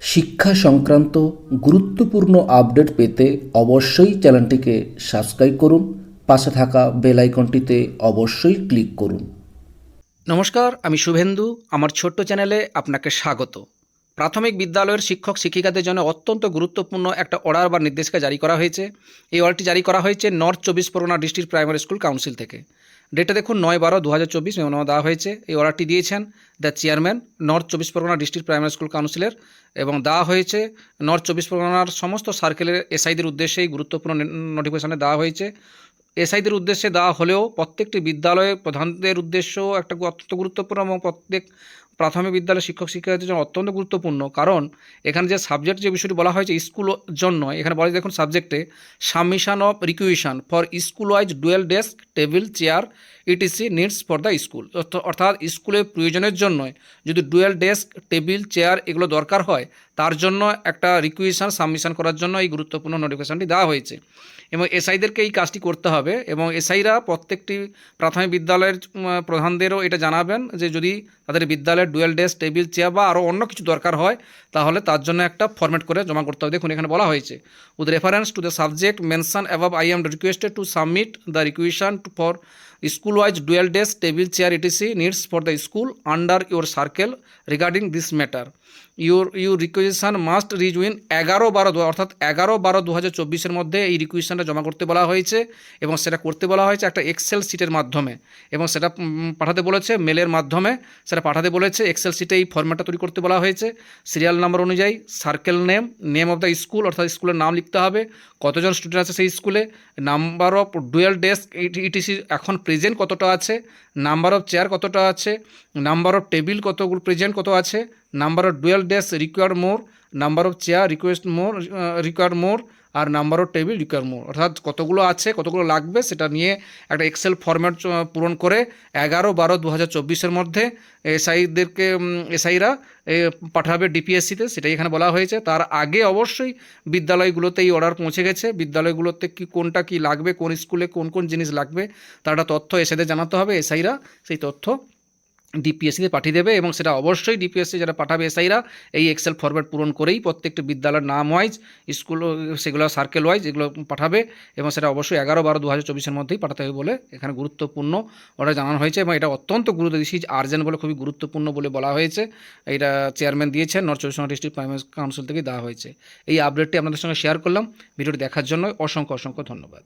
শিক্ষা সংক্রান্ত গুরুত্বপূর্ণ আপডেট পেতে অবশ্যই চ্যানেলটিকে সাবস্ক্রাইব করুন, পাশে থাকা বেল আইকনটিতে অবশ্যই ক্লিক করুন। নমস্কার, আমি শুভেন্দু, আমার ছোট্ট চ্যানেলে আপনাকে স্বাগত। প্রাথমিক বিদ্যালয়ের শিক্ষক শিক্ষিকাদের জন্য অত্যন্ত গুরুত্বপূর্ণ একটা অর্ডার বা নির্দেশিকা জারি করা হয়েছে। এই অর্ডারটি জারি করা হয়েছে নর্থ চব্বিশ Pargana district primary school council থেকে। ডেটটা দেখুন নয় বারো দু হাজার চব্বিশ মেমোনামা দেওয়া হয়েছে। এই অর্ডারটি দিয়েছেন দ্য চেয়ারম্যান নর্থ চব্বিশ পরগনা ডিস্ট্রিক্ট প্রাইমারি স্কুল কাউন্সিলের এবং দেওয়া হয়েছে নর্থ চব্বিশ পরগনার সমস্ত সার্কেলের এসআইদের উদ্দেশ্যে এই গুরুত্বপূর্ণ নোটিফিকেশানে দেওয়া হয়েছে। এসআইদের উদ্দেশ্যে দেওয়া হলেও প্রত্যেকটি বিদ্যালয়ে প্রধানদের উদ্দেশ্য একটা অত্যন্ত গুরুত্বপূর্ণ এবং প্রত্যেক প্রাথমিক বিদ্যালয়ের শিক্ষক শিক্ষার্থীদের জন্য অত্যন্ত গুরুত্বপূর্ণ, কারণ এখানে যে সাবজেক্ট যে বিষয়টি বলা হয়েছে স্কুল জন্য, এখানে বলা দেখুন সাবজেক্টে submission of requisition for school wise dual desk table chair etc needs for the school অর্থাৎ স্কুলের প্রয়োজনের জন্য যদি ডুয়েল ডেস্ক টেবিল চেয়ার এগুলো দরকার হয়, তার জন্য একটা রিকুইশন সাবমিশন করার জন্য এই গুরুত্বপূর্ণ নোটিফিকেশনটি দেওয়া হয়েছে। এবং এসআইদেরকে এই কাজটি করতে হবে এবং এসআইরা প্রত্যেকটি প্রাথমিক বিদ্যালয়ের প্রধানদেরও এটা জানাবেন যে যদি তাদের বিদ্যালয়ের ডুয়েল ডেস্ক, টেবিল, চেয়ার বা আরও অন্য কিছু দরকার হয়, তাহলে তার জন্য একটা ফরম্যাট করে জমা করতে হবে। দেখুন, এখানে বলা হয়েছে with reference to the subject mention above I am requested to submit the requisition for school wise dual desk table chair etc needs for the school under your circle regarding this matter your your requisition must reach within এগারো বারো অর্থাৎ এগারো বারো দু হাজার চব্বিশের মধ্যে এই রিকুয়েশনটা জমা করতে বলা হয়েছে এবং সেটা করতে বলা হয়েছে একটা এক্সেল সিটের মাধ্যমে এবং সেটা পাঠাতে বলেছে মেলের মাধ্যমে, সেটা পাঠাতে বলেছে এক্সেল সিটে এই ফর্ম্যাটটা তৈরি করতে বলা হয়েছে। সিরিয়াল নাম্বার অনুযায়ী circle name name of the school অর্থাৎ স্কুলের নাম লিখতে হবে। কতজন স্টুডেন্ট আছে সেই স্কুলে number of dual desk etc এখন প্রেজেন্ট কতটা আছে? নাম্বার অফ চেয়ার কতটা আছে? নাম্বার অফ টেবিল কতগুলো প্রেজেন্ট কত আছে? Number of dual desk require more number of chair request more require more R number of table require more অর্থাৎ কতগুলো আছে, কতগুলো লাগবে সেটা নিয়ে একটা এক্সেল ফরম্যাট পূরণ করে এগারো বারো দু হাজার চব্বিশের মধ্যে এসআইদেরকে এসআইরা পাঠাবে ডিপিএসসিতে, সেটাই এখানে বলা হয়েছে। তার আগে অবশ্যই বিদ্যালয়গুলোতে এই অর্ডার পৌঁছে গেছে। বিদ্যালয়গুলোতে কি, কোনটা কি লাগবে, কোন স্কুলে কোন কোন জিনিস লাগবে, তার একটা তথ্য এসআইদের জানাতে হবে, এসআইরা সেই তথ্য ডিপিএসসিতে পাঠিয়ে দেবে এবং সেটা অবশ্যই ডিপিএসসি যারা পাঠাবে এসআইরা এই এক্সেল ফরম্যাট পূরণ করেই প্রত্যেকটি বিদ্যালয়ের নাম ওয়াইজ স্কুল সেগুলো সার্কেল ওয়াইজ এগুলো পাঠাবে এবং সেটা অবশ্যই এগারো বারো দু হাজার চব্বিশের মধ্যেই পাঠাতে হবে বলে এখানে গুরুত্বপূর্ণ ওটা জানানো হয়েছে এবং এটা অত্যন্ত গুরুত্ব ইজ আর্জেন্ট বলে খুবই গুরুত্বপূর্ণ বলে বলা হয়েছে। এটা চেয়ারম্যান দিয়েছেন নর্থ চব্বিশ ডিস্ট্রিক্ট প্রাইমারি কাউন্সিল থেকে দেওয়া হয়েছে। এই আপডেটটি আপনাদের সঙ্গে শেয়ার করলাম। ভিডিওটি দেখার জন্য অসংখ্য অসংখ্য ধন্যবাদ।